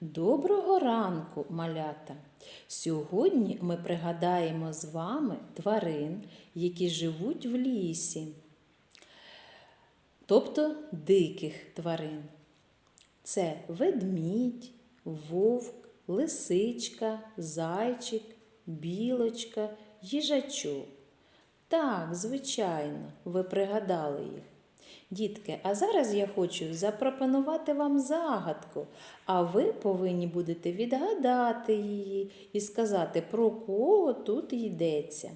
Доброго ранку, малята! Сьогодні ми пригадаємо з вами тварин, які живуть в лісі, тобто диких тварин. Це ведмідь, вовк, лисичка, зайчик, білочка, їжачок. Так, звичайно, ви пригадали їх. Дітки, а зараз я хочу запропонувати вам загадку, а ви повинні будете відгадати її і сказати, про кого тут йдеться.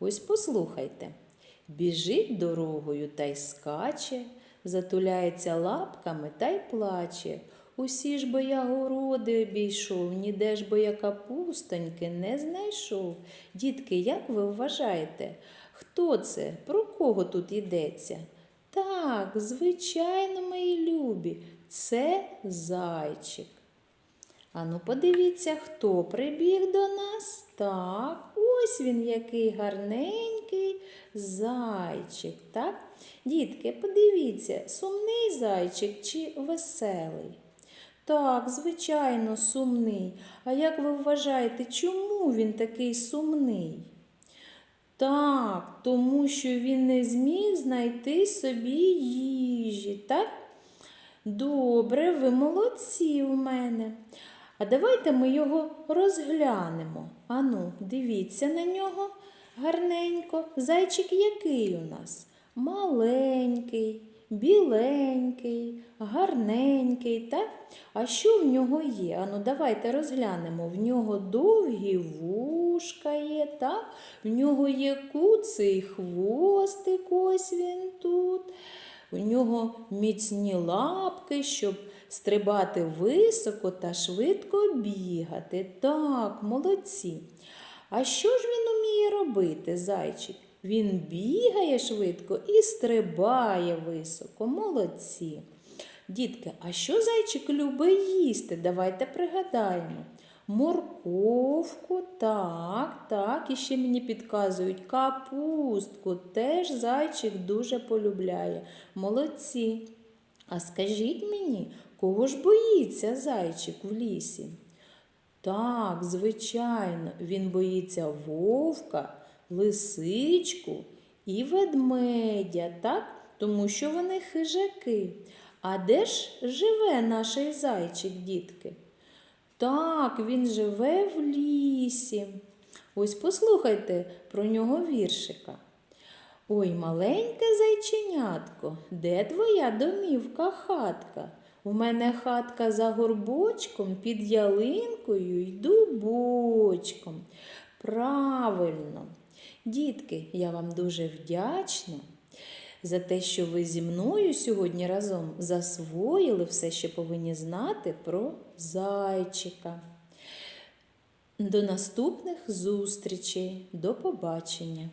Ось послухайте. Біжить дорогою та й скаче, затуляється лапками та й плаче. Усі ж бо я городи обійшов, ніде ж бо я капустоньки не знайшов. Дітки, як ви вважаєте, хто це? Про кого тут йдеться? Так, звичайно, мої любі, це зайчик. Ану, подивіться, хто прибіг до нас. Так, ось він який гарненький зайчик. Так? Дітки, подивіться, сумний зайчик чи веселий? Так, звичайно, сумний. А як ви вважаєте, чому він такий сумний? Так, тому що він не зміг знайти собі їжі, так? Добре, ви молодці у мене. А давайте ми його розглянемо. Ану, дивіться на нього гарненько. Зайчик який у нас? Маленький, біленький, гарненький, так? А що в нього є? Ану, давайте розглянемо. В нього довгі вушка є, так? В нього є куций хвостик, ось він тут. У нього міцні лапки, щоб стрибати високо та швидко бігати. Так, молодці. А що ж він уміє робити, зайчик? Він бігає швидко і стрибає високо. Молодці. Дітки, а що зайчик любить їсти? Давайте пригадаємо. Морковку, так, так, і ще мені підказують капустку. Теж зайчик дуже полюбляє. Молодці. А скажіть мені, кого ж боїться зайчик в лісі? Так, звичайно, він боїться вовка, лисичку і ведмедя, так? тому що вони хижаки. А де ж живе наш зайчик, дітки? Так, він живе в лісі. Ось послухайте про нього віршика. Ой, маленьке зайченятко, де твоя домівка хатка? У мене хатка за горбочком, під ялинкою й дубочком. Правильно, дітки, я вам дуже вдячна за те, що ви зі мною сьогодні разом засвоїли все, що повинні знати про зайчика. До наступних зустрічей. До побачення!